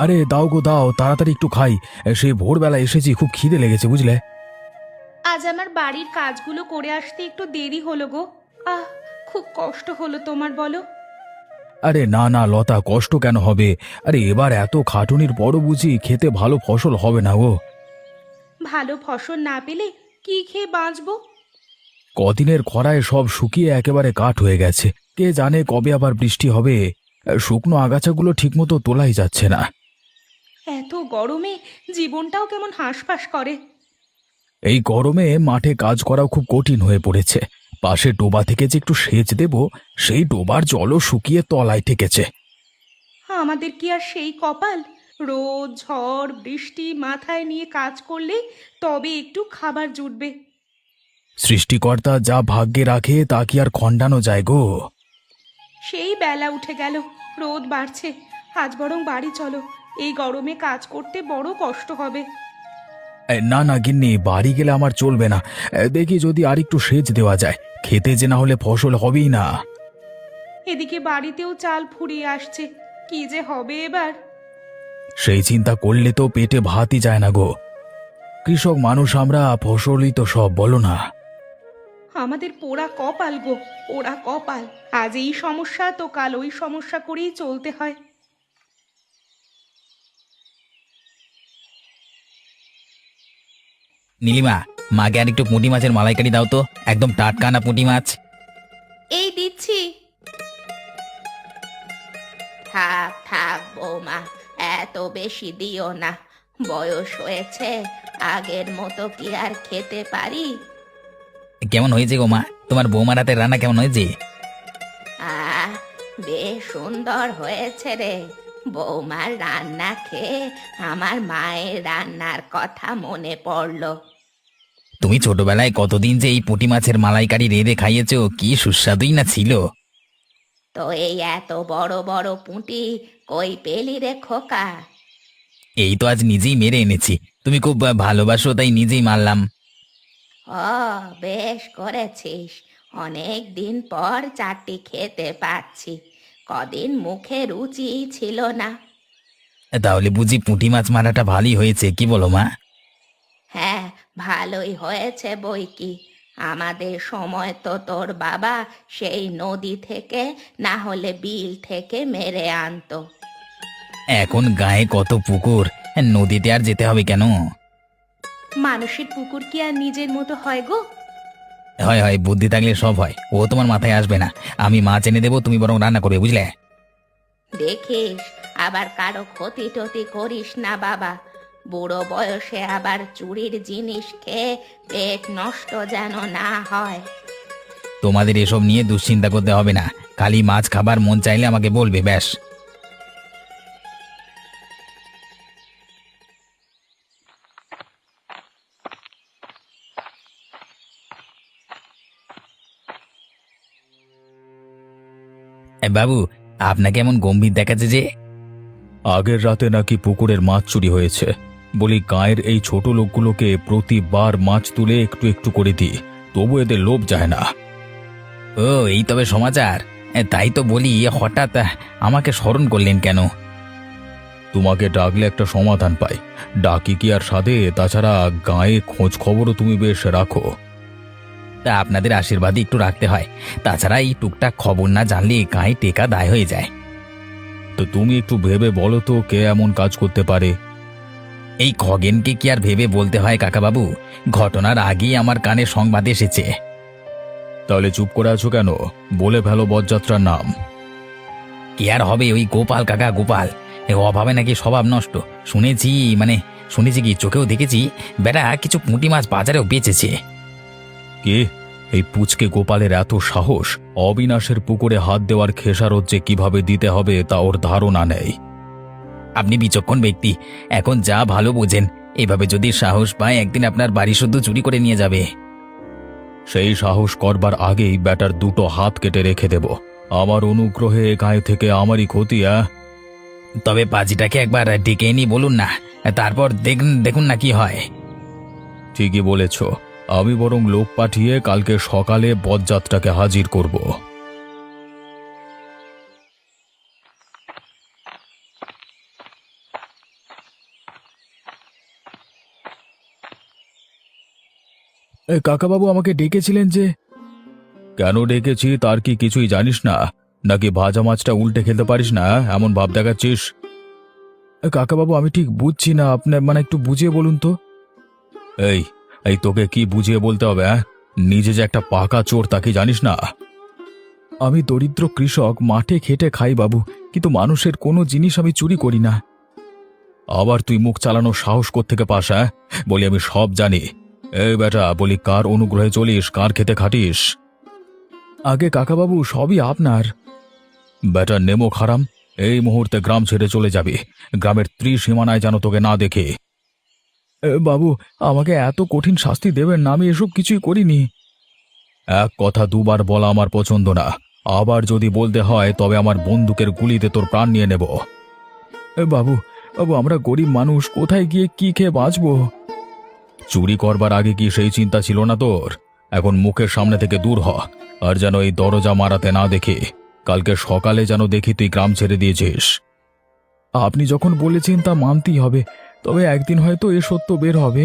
আরে দাও গো দাও তাড়াতাড়ি একটু খাই। সেই ভোরবেলা এসেছি খুব খিদে লেগেছে বুঝলে? আজ আমার বাড়ির কাজগুলো করে আসতে একটু দেরি হলো গো। আহ খুব কষ্ট হলো তোমার বলো। আরে না না লতা কষ্ট কেন হবে? আরে এবার এত খাটুনির পরও বুঝি খেতে ভালো ফসল হবে না গো। ভালো ফসল না পেলে কি খেয়ে বাঁচবো? কদিনের খরায় সব শুকিয়ে একেবারে কাঠ হয়ে গেছে। কে জানে কবে আবার বৃষ্টি হবে। শুকনো আগাছাগুলো ঠিকমতো তোলাই যাচ্ছে না। এত গরমে জীবনটাও কেমন হাঁসফাঁস করে। এই গরমে মাঠে কাজ করাও খুব কঠিন হয়ে পড়েছে। পাশে ডোবা থেকে যে একটু সেচ দেব সেই ডোবার জলও শুকিয়ে তলায় ঠেকেছে। আমাদের কি আর সেই কপাল? রোদ ঝড় বৃষ্টি মাথায় নিয়ে কাজ করলে তবে একটু খাবার জুটবে। সৃষ্টিকর্তা যা ভাগ্যে রাখে তা কি আর খণ্ডানো যায় গো? সেই বেলা উঠে গেল। রোদ বাড়ছে। আজ বরং বাড়ি চলো। এই গরমে কাজ করতে বড় কষ্ট হবে। এ, না না গিন্নি বাড়ি গেলে আমার চলবে না। এ, দেখি যদি আর একটু সেচ দেওয়া যায়। খেতে যে না হলে ফসল হবেই না। এদিকে বাড়িতেও চাল ফুরিয়ে আসছে। কি যে হবে এবার? সেই চিন্তা করলে তো পেটে ভাতই যায় না গো। কৃষক মানুষ আমরা ফসলই তো সব বলো না। আমাদের পোড়া কপাল গো পোড়া কপাল। আজ এই সমস্যা তো কাল ওই সমস্যা করেই চলতে হয়। নীলিমা মাকে আর একটু পুঁটি মাছের মালাইকারি দাও তো। একদম টাটকা না পুঁটি মাছ। এই দিচ্ছি। থাক থাক বৌমা এত বেশি দিও না। বয়স হয়েছে আগের মতো কি আর খেতে পারি? কেমন হয়েছে গো মা? তোমার বৌমার হাতের রান্না কেমন হয়েছে? আহ বেশ সুন্দর হয়েছে রে। বৌমার রান্না খেয়ে আমার মায়ের রান্নার কথা মনে পড়ল। তুমি ছোটবেলায় কতদিন যে এই পুঁটি মাছের মালাইকারি রেঁধে খাইয়েছো কি সুস্বাদুই না ছিল। তো এই এত বড় বড় পুঁটি কই পেলি রে খোকা? এই তো আজ নিজেই মেরে এনেছি তুমি খুব আহ, ভালোবাসো তাই নিজেই মারলাম। ও বেশ করেছিস অনেক দিন পর চারটি খেতে পাচ্ছি। কদিন মুখে রুচি ছিল না। তাহলে বুঝি পুঁটি মাছ মারাটা ভালোই হয়েছে কি বলো মা? হ্যাঁ ভালোই হয়েছে বই কি। আমাদের সময় তো তোর বাবা সেই নদী থেকে না হলে বিল থেকে মেরে আনতো। এখন গায়ে কত পুকুর নদীতে আর যেতে হবে কেন? মানুষের পুকুর কি আর নিজের মতো হয় গো? হয় হয় বুদ্ধি থাকলে সব হয়। ও তোমার মাথায় আসবে না। আমি মাছ এনে দেবো তুমি বরং রান্না করবে বুঝলে? দেখিস আবার কারও ক্ষতি টতি করিস না বাবা। বুড়ো বয়সে আবার চুরির জিনিস খেয়ে পেট নষ্ট যেন না হয়। তোমাদের এসব নিয়ে দুশ্চিন্তা করতে হবে না। খালি মাছ খাবার মন চাইলে আমাকে বলবে ব্যাস। বাবু আপনাকে এমন গম্ভীর দেখাচ্ছে যে? আগের রাতে নাকি পুকুরের মাছ চুরি হয়েছে। বলি গায়ের এই ছোট লোকগুলোকে প্রতিবার মাছ তুলে একটু একটু করে দিই। তবু এদের লোভ যায় না। ও এই তবে সমাচার। এ, তাই তো বলি হঠাৎ আহ, আমাকে স্মরণ করলেন কেন? তোমাকে ডাকলে একটা সমাধান পাই। ডাকি কি আর সাধে? তাছাড়া গায়ে খোঁজ খবরও তুমি বেশ রাখো। তা আপনাদের আশীর্বাদই একটু রাখতে হয়। তাছাড়া এই টুকটাক খবর না জানলে গায়ে টেকা দায় হয়ে যায়। তো তুমি একটু ভেবে বলো তো কে এমন কাজ করতে পারে? এই খগেনকে কি আর ভেবে বলতে হয় কাকাবাবু? ঘটনার আগেই আমার কানে সংবাদ এসেছে। তাহলে চুপ করে আছো কেন? বলে ফেলো বরযাত্রার নাম। কি আর হবে ওই গোপাল কাকা গোপাল? এ অভাবে নাকি স্বভাব নষ্ট। শুনেছি মানে শুনেছি কি চোখেও দেখেছি। বেটা কিছু পুঁটি মাছ বাজারেও বেচেছে। কে? এই পুচকে গোপালের এত সাহস, অবিনাশের পুকুরে হাত দেওয়ার খেসারত যে কীভাবে দিতে হবে তা ওর ধারণা নেই। আপনি বিচক্ষণ ব্যক্তি, এখন যা ভালো বোঝেন, এভাবে যদি সাহস পায় একদিন আপনার বাড়ি শুদ্ধ চুরি করে নিয়ে যাবে। সেই সাহস করবার আগেই ব্যাটার দুটো হাত কেটে রেখে দেব। আমার অনুগ্রহে গায়ে থেকে আমারই ক্ষতি তবে পাজিটাকে একবার ডেকে এনে বলুন না, তারপর দেখুন দেখুন না কি হয়। ঠিকই বলেছ। আমি বরং লোক পাঠিয়ে কালকে সকালে বদযাত্রাকে হাজির করব। এ, কাকাবাবু আমাকে ডেকেছিলেন যে। কেন ডেকেছি তার কি কিছুই জানিস না? নাকি ভাজা মাছটা উল্টে খেতে পারিস না? এমন ভাব দেখাচ্ছিস? এ, কাকাবাবু আমি ঠিক বুঝছি না। আপনার মানে একটু বুঝিয়ে বলুন তো। এই এই তোকে কি বুঝিয়ে বলতে হবে হ্যাঁ? নিজে যে একটা পাকা চোর তাকে জানিস না? আমি দরিদ্র কৃষক, মাঠে খেটে খাই বাবু, কিন্তু মানুষের কোনো জিনিস আমি চুরি করি না। আবার তুই মুখ চালানোর সাহস থেকে পাস হ্যাঁ? বলি আমি সব জানি। এই বেটা, বলি কার অনুগ্রহে চলিস, কার খেতে খাটিস? আগে কাকাবাবু, সবই আপনার। বেটা, নেমো খারাম। এই মুহূর্তে গ্রাম ছেড়ে চলে যাবে। গ্রামের ত্রিসীমানায় যেন তোকে না দেখে। বাবু আমাকে এত কঠিন শাস্তি দেবেন না আমি এসব কিছুই করিনি। এক কথা দুবার বলা আমার পছন্দ না। আবার যদি বলতে হয় তবে আমার বন্দুকের গুলিতে তোর প্রাণ নিয়ে নেব। বাবু বাবু আমরা গরিব মানুষ কোথায় গিয়ে কি খেয়ে বাঁচবো? চুরি করবার আগে কি সেই চিন্তা ছিল না তোর? এখন মুখের সামনে থেকে দূর হ আর যেন এই দরজা মারাতে না দেখে। কালকে সকালে যেন দেখি তুই গ্রাম ছেড়ে দিয়েছিস। আপনি যখন বলেছেন তা মানতেই হবে। তবে একদিন হয়তো এ সত্য বের হবে।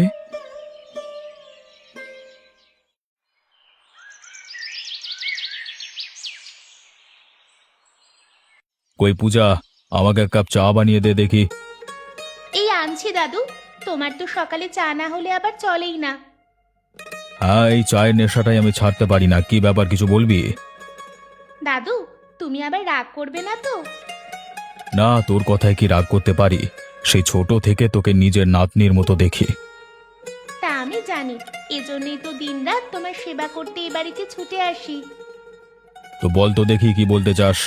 কই পূজা আমাকে এক কাপ চা বানিয়ে দে দেখি। এই আনছি দাদু তোমার তো সকালে চা না হলে আবার চলেই না। হ্যাঁ এই চায়ের নেশাটাই আমি ছাড়তে পারি না কি ব্যাপার কিছু বলবি? দাদু তুমি আবার রাগ করবে না তো? না তোর কথায় কি রাগ করতে পারি? সেই ছোট থেকে তোকে নিজের নাতনির মতো দেখি। তা আমি জানি। এজন্যই তো দিনরাত তোমার সেবা করতে এ বাড়িতে ছুটে আসি। তো বল তো দেখি কি বলতে চাস।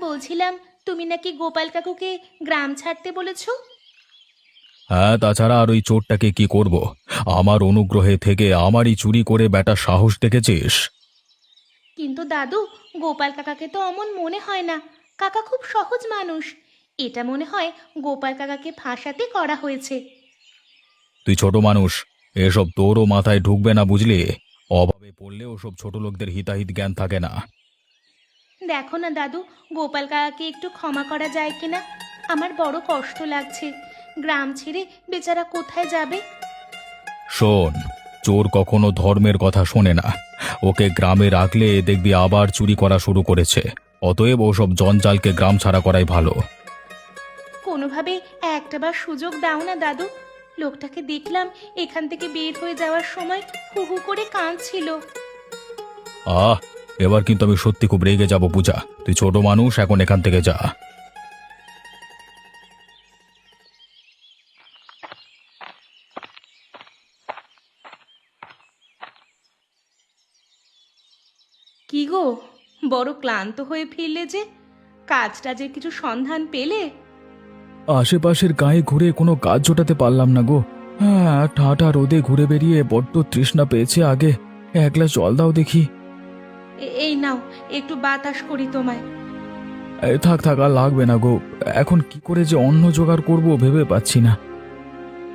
বলছিলাম তুমি নাকি গোপাল কাকুকে গ্রাম ছাড়তে বলেছ? হ্যাঁ তাছাড়া আর ওই চোরটাকে কি করব? আমার অনুগ্রহে থেকে আমারই চুরি করে বেটা সাহস দেখেছিস? কিন্তু দাদু গোপাল কাকাকে তো অমন মনে হয় না। কাকা খুব সহজ মানুষ। এটা মনে হয় গোপাল কাকাকে ফাঁসাতে করা হয়েছে। তুই ছোট মানুষ এসব তোরও মাথায় ঢুকবে না বুঝলি? অভাবে পড়লে ওসব ছোট লোকদের হিতাহিত জ্ঞান থাকে না। দেখো না দাদু গোপাল কাকাকে একটু ক্ষমা করা যায় কিনা? আমার বড় কষ্ট লাগছে। গ্রাম ছেড়ে বেচারা কোথায় যাবে? শোন চোর কখনো ধর্মের কথা শোনে না। ওকে গ্রামে রাখলে দেখবি আবার চুরি করা শুরু করেছে। অতএব ওসব জঞ্জালকে গ্রাম ছাড়া করাই ভালো। কোনোভাবে একটাবার সুযোগ দাও না দাদু। লোকটাকে দেখলাম এখান থেকে বের হয়ে যাওয়ার সময় হু হু করে কাঁদছিল। আহ এবার কিন্তু আমি সত্যি খুব রেগে যাব পূজা। তুই ছোট মানুষ এখন এখান থেকে যা। কি গো বড় ক্লান্ত হয়ে ফিরলে যে কাজটা যে কিছু সন্ধান পেলে? আশেপাশের গায়ে ঘুরে কোনো কাজ জোটাতে পারলাম না গো। হ্যাঁ ঠাটা রোদে ঘুরে বেরিয়ে বড্ড তৃষ্ণা পেয়েছে আগে। এক গ্লাস জল দাও দেখি। এই নাও একটু বাতাস করি তোমায়। এ, থাক থাক আর লাগবে না গো। এখন কি করে যে অন্ন জোগাড় করব ভেবে পাচ্ছি না।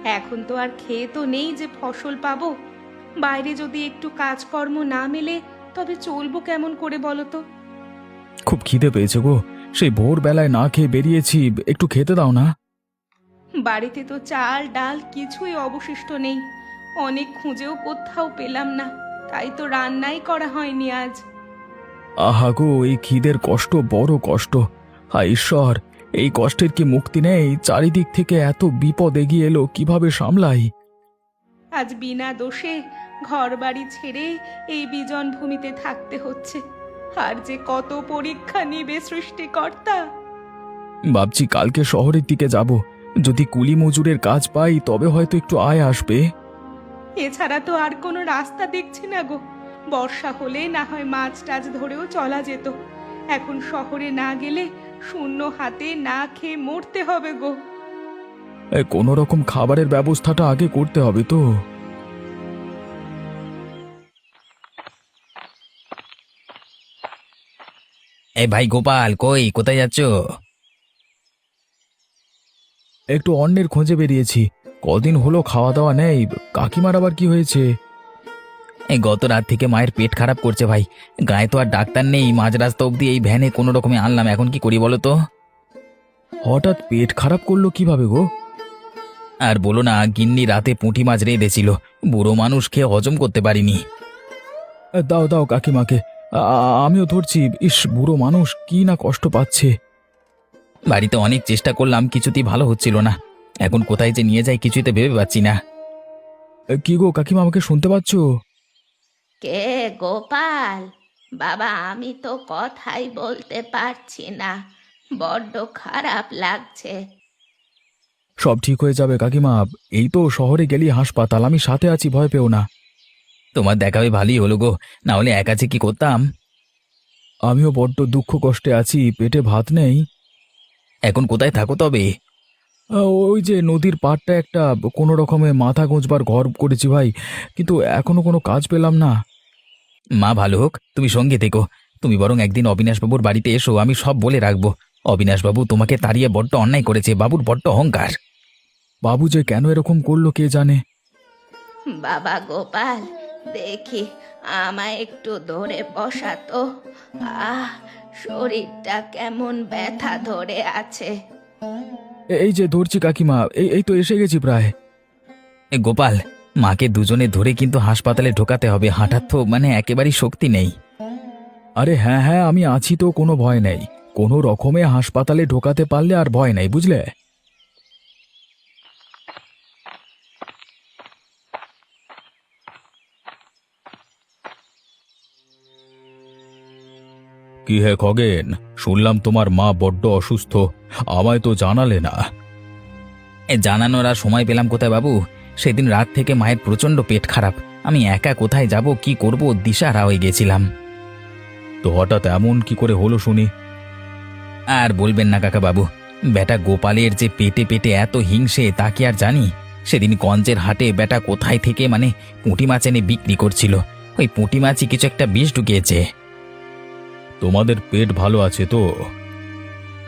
এখন তো আর খেয়ে তো নেই যে ফসল পাবো। বাইরে যদি একটু কাজকর্ম না মেলে তবে চলবো কেমন করে বলো তো? খুব খিদে পেয়েছে গো। সেই ভোরবেলায় না খেয়ে বেরিয়েছি একটু খেতে দাও না। বাড়িতে তো চাল ডাল কিছুই অবশিষ্ট নেই। অনেক খুঁজেও কোথাও পেলাম না। তাই তো রান্নাই করা হয়নি আজ। আহা গো এই খিদের কষ্ট বড় কষ্ট। হায় ঈশ্বর এই কষ্টের কি মুক্তি নেই? চারিদিক থেকে এত বিপদ এগিয়ে এলো কীভাবে সামলাই? আজ বিনা দোষে ঘর বাড়ি ছেড়ে এই বিজন ভূমিতে থাকতে হচ্ছে। আর যে কত পরীক্ষা নিবে সৃষ্টিকর্তা? ভাবছি কালকে শহরের দিকে যাব। যদি কুলি মজুরের কাজ পাই তবে হয়তো একটু আয় আসবে। এছাড়া তো আর কোনো রাস্তা দেখছি না গো। বর্ষা হলে না হয় মাছ টাছ ধরেও চলা যেত। এখন শহরে না গেলে শূন্য হাতে না খেয়ে মরতে হবে গো। কোনো রকম খাবারের ব্যবস্থাটা আগে করতে হবে তো। এই ভাই গোপাল কই? কোথায় যাচ্ছ? একটু অন্যের খোঁজে বেরিয়েছি। কদিন হলো খাওয়া দাওয়া নেই। কাকিমার আবার কি হয়েছে? এই গত রাত থেকে মায়ের পেট খারাপ করছে ভাই। গায়ে তো আর ডাক্তার নেই। মাঝ রাস্তা অবধি এই ভ্যানে কোনো রকমে আনলাম। এখন কি করি বলো তো? হঠাৎ পেট খারাপ করল কীভাবে গো? আর বলো না গিন্নি রাতে পুঁটি মাছ রেঁধেছিল। বুড়ো মানুষ খেয়ে হজম করতে পারিনি। দাও দাও কাকিমাকে। আমিও ধরছি। ইস বুড়ো মানুষ কি না কষ্ট পাচ্ছে। বাড়িতে অনেক চেষ্টা করলাম কিছুতেই ভালো হচ্ছিল না। এখন কোথায় যে নিয়ে যাই কিছুতে ভেবে পাচ্ছি না। কি গো কাকিমা আমাকে শুনতে পাচ্ছ? কে গোপাল? বাবা আমি তো কথাই বলতে পারছি না। বড্ড খারাপ লাগছে। সব ঠিক হয়ে যাবে কাকিমা। এই তো শহরে গেলি হাসপাতাল আমি সাথে আছি ভয় পেও না। তোমার দেখাবে ভালোই হলো গো। না হলে একা যে কি করতাম? আমিও বড্ড দুঃখ কষ্টে আছি পেটে ভাত নেই। এখন কোথায় থাকো তবে? ওই যে নদীর পাড়টা একটা কোনো রকমে মাথা গোঁজবার ঘর করেছি ভাই কিন্তু এখনও কোনো কাজ পেলাম না। মা ভালো হোক তুমি সঙ্গে থেকো। তুমি বরং একদিন অবিনাশবাবুর বাড়িতে এসো আমি সব বলে রাখব। অবিনাশবাবু তোমাকে তাড়িয়ে বড্ড অন্যায় করেছে বাবুর বড্ড অহংকার। বাবু যে কেন এরকম করল কে জানে? বাবা গোপাল দেখি আমায় একটু ধরে বসাতো। আহ শরীরটা কেমন ব্যথা ধরে আছে। এই যে ধরছি কাকিমা এই এই তো এসে গেছি প্রায়। এ গোপাল মাকে দুজনে ধরে কিন্তু হাসপাতালে ঢোকাতে হবে হাঁটার তো মানে একেবারেই শক্তি নেই। আরে হ্যাঁ হ্যাঁ আমি আছি তো কোনো ভয় নেই। কোনো রকমে হাসপাতালে ঢোকাতে পারলে আর ভয় নেই বুঝলে? কি হে খগেন? শুনলাম তোমার মা বড্ড অসুস্থ। আমায় তো জানালে না। এ জানানোর আর সময় পেলাম কোথায় বাবু? সেদিন রাত থেকে মায়ের প্রচণ্ড পেট খারাপ। আমি একা কোথায় যাব কি করব দিশারা হয়ে গেছিলাম। তো হঠাৎ এমন কি করে হলো শুনি। আর বলবেন না কাকা বাবু বেটা গোপালের যে পেটে পেটে এত হিংসে তা কি আর জানি? সেদিন গঞ্জের হাটে বেটা কোথায় থেকে মানে পুঁটি মাছ এনে বিক্রি করছিল। ওই পুঁটি মাছই কিছু একটা বিষ ঢুকিয়েছে। তোমাদের পেট ভালো আছে তো?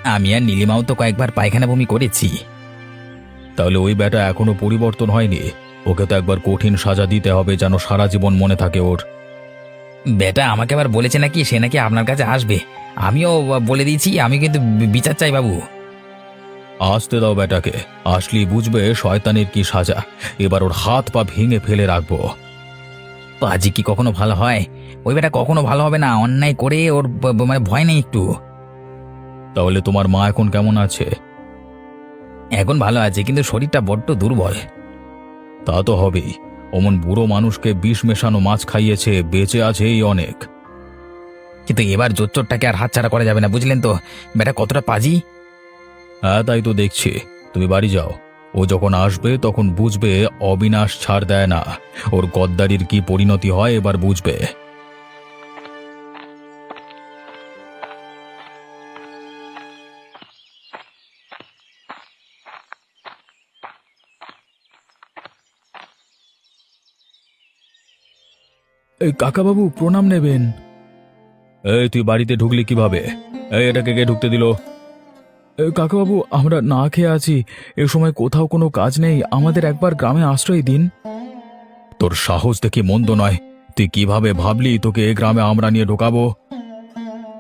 আমি আর নীলিমাও তো কয়েকবার পায়খানা বমি করেছি। তাহলে ওই ব্যাটা এখনও পরিবর্তন হয়নি? ওকে তো একবার কঠিন সাজা দিতে হবে যেন সারা জীবন মনে থাকে ওর। বেটা আমাকে আবার বলেছে নাকি সে নাকি আপনার কাছে আসবে। আমিও বলে দিয়েছি আমি কিন্তু বিচার চাই বাবু। আসতে দাও ব্যাটাকে। আসলি বুঝবে শয়তানের কি সাজা। এবার ওর হাত পা ভেঙে ফেলে রাখব। পাজি কি কখনো ভালো হয়? ওই বেটা কখনো ভালো হবে না অন্যায় করে ওর ব- ব- মানে ভয় নেই একটু। তাহলে তোমার মা এখন কেমন আছে? এখন ভালো আছে কিন্তু শরীরটা বড্ড দুর্বল। তা তো হবেই। অমন বুড়ো মানুষকে বিষ মেশানো মাছ খাইয়েছে বেঁচে আছে এই অনেক। কিন্তু এবার জোচ্চরটাকে আর হাতছাড়া করা যাবে না বুঝলেন তো? বেটা কতটা পাজি? হ্যাঁ তাই তো দেখছি। তুমি বাড়ি যাও। ও যখন আসবে তখন বুঝবে অবিনাশ ছাড় দেয় না। ওর গদ্দারির কি পরিণতি হয় এবার বুঝবে। এই কাকাবাবু প্রণাম নেবেন। এই তুই বাড়িতে ঢুকলি কীভাবে? এই এটাকে কে ঢুকতে দিল? কাকাবাবু আমরা না খেয়ে আছি। এ সময় কোথাও কোনো কাজ নেই। আমাদের একবার গ্রামে আশ্রয় দিন। তোর সাহস দেখি মন্দ নয়। তুই কীভাবে ভাবলি তোকে এ গ্রামে আমরা নিয়ে ঢোকাবো?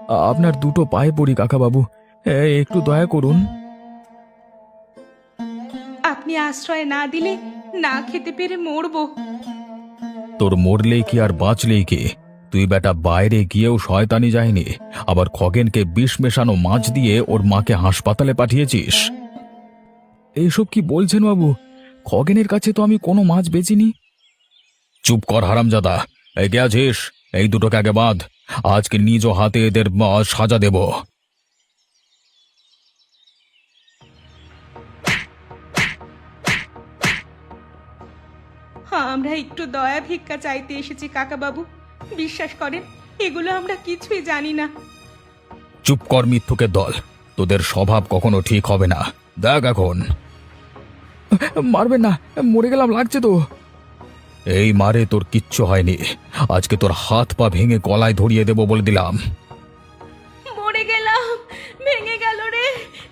আপনার দুটো পায়ে পড়ি কাকাবাবু। এ, একটু দয়া করুন। আপনি আশ্রয় না দিলে না খেতে পেরে মরবো। তোর মরলেই কি আর বাঁচলেই কি? তুই বেটা বাইরে গিয়েও শয়তানি যায়নি। আবার খগেনকে বিষ মেশানো মাছ দিয়ে ওর মাকে হাসপাতালে পাঠিয়েছিস। এইসব কি বলছেন বাবু? খগেনের কাছে তো আমি কোনো মাছ বেচিনি। চুপ কর হারামজাদা। এগে আছিস? এই দুটোকে আগে বাঁধ। আজকে নিজ হাতে এদের মা সাজা দেব। আমরা একটু দয়া ভিক্ষা চাইতে এসেছি কাকাবাবু। বিশ্বাস করেন এগুলো আমরা কিছুই জানি না। চুপ কর মিথ্যুকের দল তোদের স্বভাব কখনো ঠিক হবে না। দেখ এখন। মারবেন না মরে গেলাম লাগছে তো। এই মারে তোর কিচ্ছু হয়নি। আজকে তোর হাত পা ভেঙে গলায় ধরিয়ে দেব বলে দিলাম। মরে গেলাম ভেঙে গেল রে।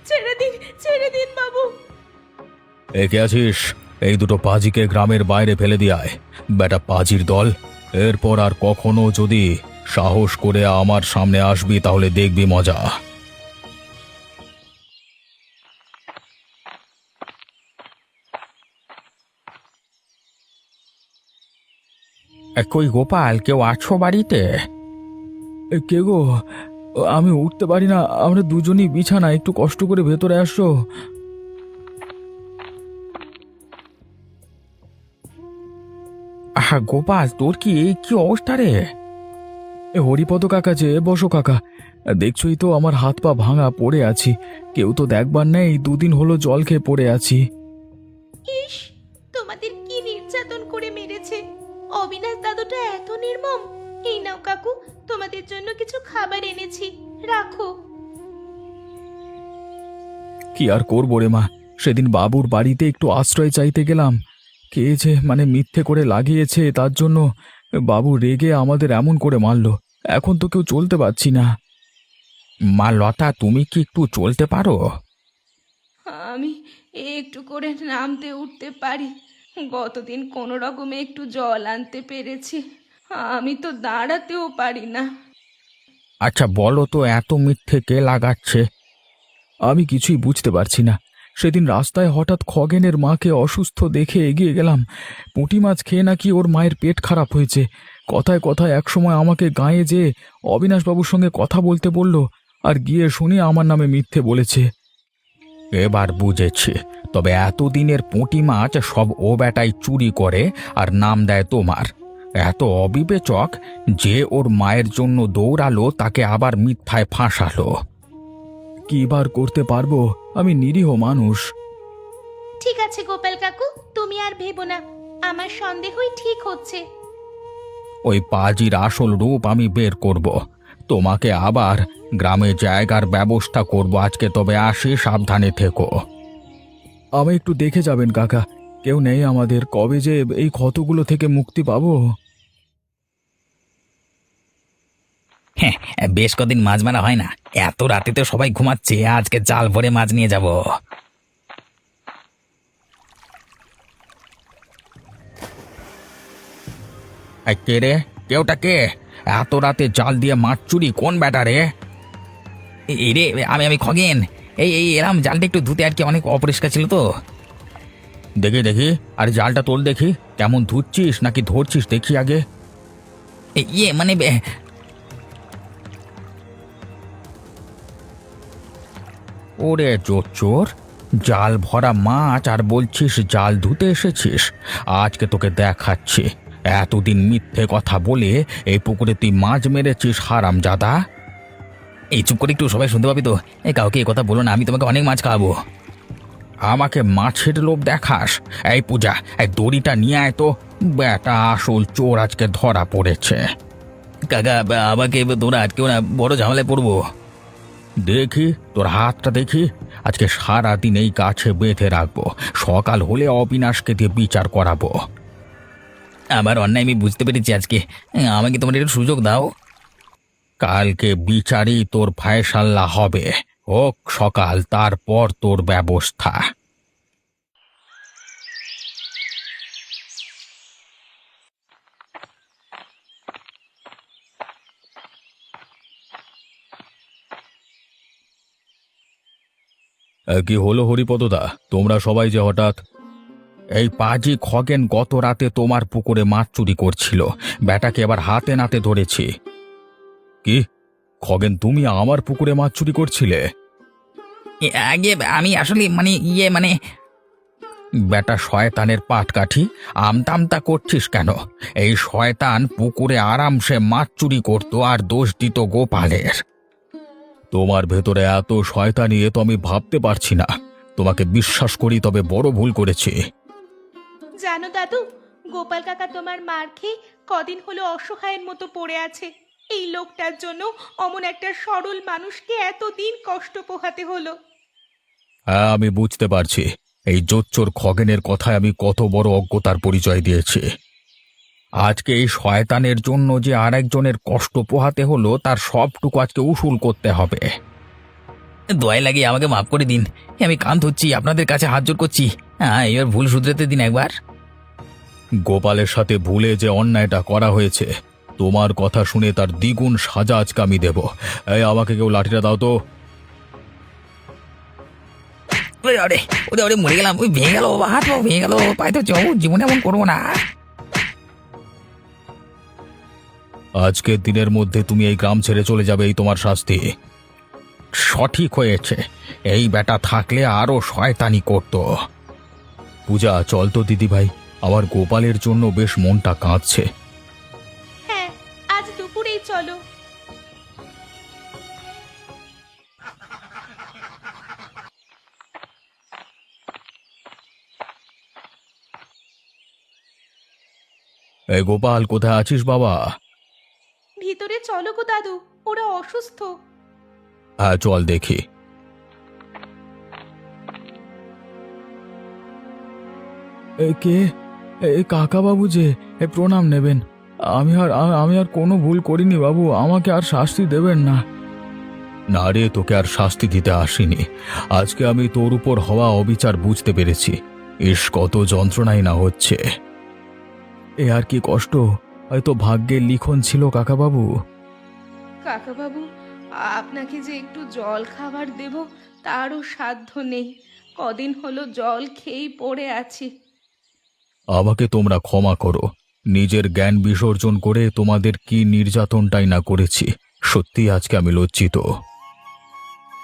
ছেড়ে দিন ছেড়ে দিন বাবু। একে আছিস? এই দুটো পাজিকে গ্রামের বাইরে ফেলে দিয়ায় বেটা পাজির দল এরপর আর কখনো যদি সাহস করে আমার সামনে আসবি তাহলে দেখবি মজা। কই গোপাল কেউ আছো বাড়িতে? কে গো? আমি উঠতে পারি না আমরা দুজনই বিছানা একটু কষ্ট করে ভেতরে আসো। আহা গোপাল তোর কি এই কি অবস্থা রে? এ হরিপদ কাকা যে বসো কাকা। দেখছই তো আমার হাত পা ভাঙা পড়ে আছি। কেউ তো দেখবার নেই দুদিন হলো জল খেয়ে পড়ে আছি। ইস তোমাদের কি নির্যাতন করে মেরেছে? অবিনাশ দাদুটা এত নির্মম। এই নাও কাকু তোমাদের জন্য কিছু খাবার এনেছি। রাখো। কি আর করব রে মা? সেদিন বাবুর বাড়িতে একটু আশ্রয় চাইতে গেলাম। কে যে মানে মিথ্যে করে লাগিয়েছে তার জন্য বাবু রেগে আমাদের এমন করে মারলো। এখন তো কেউ চলতে পারছি না। মা লতা তুমি কি একটু চলতে পারো? আমি একটু করে নামতে উঠতে পারি। গতদিন কোনো রকমে একটু জল আনতে পেরেছি। আমি তো দাঁড়াতেও পারি না। আচ্ছা বলো তো এত মিথ্যে কে লাগাচ্ছে? আমি কিছুই বুঝতে পারছি না। সেদিন রাস্তায় হঠাৎ খগেনের মাকে অসুস্থ দেখে এগিয়ে গেলাম। পুঁটি মাছ খেয়ে নাকি ওর মায়ের পেট খারাপ হয়েছে। কথায় কথায় একসময় আমাকে গায়ে যে অবিনাশবাবুর সঙ্গে কথা বলতে বলল আর গিয়ে শুনি আমার নামে মিথ্যে বলেছে। এবার বুঝেছি, তবে এতদিনের পুঁটি মাছ সব ও বেটাই চুরি করে আর নাম দেয় তোমার। এত অবিবেচক যে ওর মায়ের জন্য দৌড়ালো তাকে আবার মিথ্যায় ফাঁসালো। কি বার করতে পারব? আমি নিরীহ মানুষ। ঠিক আছে গোপাল কাকু তুমি আর ভেবো না। আমার সন্দেহই ঠিক হচ্ছে। ওই পাজির আসল রূপ আমি বের করব। তোমাকে আবার গ্রামে জায়গার ব্যবস্থা করব আজকে তবে আসি সাবধানে থেকো। আমি একটু দেখে যাবেন কাকা। কেউ নেই আমাদের। কবে যে এই ক্ষতগুলো থেকে মুক্তি পাবো? হ্যাঁ বেশ কদিন মাছ মারা হয় না। এত রাতে তো সবাই ঘুমাচ্ছে, আজকে জাল ভরে মাছ নিয়ে যাব। কে রে? কেউটা কে? এত রাতে জাল দিয়ে মাছ চুরি, কোন ব্যাটা রে? এই রে, আমি আমি খগেন। এই এই, এরাম, জালটা একটু ধুতে আর কি অনেক অপরিষ্কার ছিল তো। দেখি দেখি, আর জালটা তোল দেখি, কেমন ধুচ্ছিস নাকি ধরছিস দেখি আগে। ইয়ে মানে ওরে চোর চোর জাল ভরা মাছ আর বলছিস জাল ধুতে এসেছিস? আজকে তোকে দেখাচ্ছি। এতদিন মিথ্যে কথা বলে এই পুকুরে তুই মাছ মেরেছিস হারাম জাদা এই চুপ করে একটু সবাই শুনতে পাবি তো? এ, কাউকে এই কথা বলো না, আমি তোমাকে অনেক মাছ খাওয়াবো। আমাকে মাছের লোভ দেখাস? এই পূজা, এই দড়িটা নিয়ে আয় তো। বেটা আসল চোর আজকে ধরা পড়েছে। কাকা, আমাকে তোরা আজকেও না বড় ঝামেলায় পড়ব। দেখি, তোর হাতটা দেখি। আজকে সারা দিন এই কাছে বেঁধে রাখব। সকাল হলে অবিনাশকে দিয়ে বিচার করাবো। আমার অন্যায় আমি বুঝতে পেরেছি আজকে। আমাকে তোমার একটু সুযোগ দাও। কালকে বিচারই তোর ফায়সাল্লা হবে। হোক সকাল, তারপর তোর ব্যবস্থা। এ, কি হলো হরিপদদা? তোমরা সবাই যে হঠাৎ এই পাজি খগেন গত রাতে তোমার পুকুরে মাছ চুরি করছিল। বেটাকে এবার হাতে নাতে ধরেছি। কি? খগেন তুমি আমার পুকুরে মাছ চুরি করছিলে? আগে আমি আসলে মানে ইয়ে মানে বেটা শয়তানের পাটকাঠি আমতামতা করছিস কেন? এই শয়তান পুকুরে আরামসে মাছ চুরি করতো আর দোষ দিত গোপালের। তোমার ভেতরে এত শয়তানি নিয়ে তো আমি ভাবতে পারছি না। তোমাকে বিশ্বাস করি তবে বড় ভুল করেছি। জানো দাদু গোপাল কাকা তোমার মার খেয়ে কদিন হলো অসহায়ের মতো পড়ে আছে। এই লোকটার জন্য অমন একটা সরল মানুষকে এতদিন কষ্ট পোহাতে হলো। হ্যাঁ আমি বুঝতে পারছি। এই জোচ্চোর খগেনের কথায় আমি কত বড় অজ্ঞতার পরিচয় দিয়েছি। আজকে এই শয়তানের জন্য যে আরেকজনের কষ্ট পোহাতে হলো তার সবটুকু আজকে উসুল করতে হবে। দয়া লাগে আমাকে মাফ করে দিন। আমি কান ধরছি আপনাদের কাছে হাত জোর করছি। হ্যাঁ এবার ভুল শুধরাতে দিন একবার। গোপালের সাথে ভুলে যে অন্যায়টা করা হয়েছে তোমার কথা শুনে তার দ্বিগুণ সাজা আজকে আমি দেব। এই আমাকে কেউ লাঠিটা দাও তো। ওরে ওরে মরে গেলাম ওই ভেঙে গেল হাত ভেঙে গেল পায়ে তো জীবনে এমন করব না। আজকের দিনের মধ্যে তুমি এই গ্রাম ছেড়ে চলে যাবে এই তোমার শাস্তি। সঠিক হয়েছে। এই বেটা থাকলে আরও শয়তানি করতো। পূজা চল তো দিদি ভাই আমার গোপালের জন্য বেশ মনটা কাঁদছে। হ্যাঁ আজ দুপুরেই চলো। এই গোপাল কোথায় আছিস বাবা? চলো গো দাদু, ওরা অসুস্থ। হ্যাঁ চল দেখি। এ, কে? এ কাকা বাবু যে, এ, প্রণাম নেবেন। আমি আর আমি আর কোনো ভুল করিনি বাবু, আমাকে আর শাস্তি দেবেন না। না রে, তোকে আর শাস্তি দিতে আসিনি। আজকে আমি তোর উপর হওয়া অবিচার বুঝতে পেরেছি। ইস, কত যন্ত্রণাই না হচ্ছে। এ, আর কি কষ্ট? হয়তো ভাগ্যের লিখন ছিল কাকা বাবু কাকাবাবু আপনাকে যে একটু জল খাবার দেব তারও সাধ্য নেই। কদিন হলো জল খেয়েই পড়ে আছি। আমাকে তোমরা ক্ষমা করো। নিজের জ্ঞান বিসর্জন করে তোমাদের কি নির্যাতনটাই না করেছি। সত্যি আজকে আমি লজ্জিত।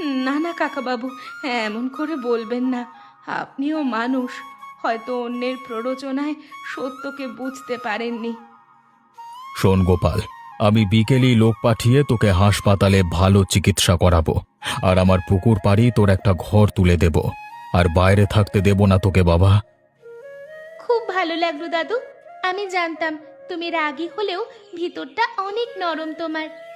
না না কাকাবাবু এমন করে বলবেন না। আপনিও মানুষ। হয়তো অন্যের প্ররোচনায় সত্যকে বুঝতে পারেননি। শোন গোপাল আমি বিকেলেই লোক পাঠিয়ে তোকে হাসপাতালে ভালো চিকিৎসা করাবো। আর আমার পুকুর পাড়ি তোর একটা ঘর তুলে দেব। আর বাইরে থাকতে দেব না তোকে, বাবা। খুব ভালো লাগল দাদু। আমি জানতাম তুমি রাগী হলেও ভিতরটা অনেক নরম তোমার।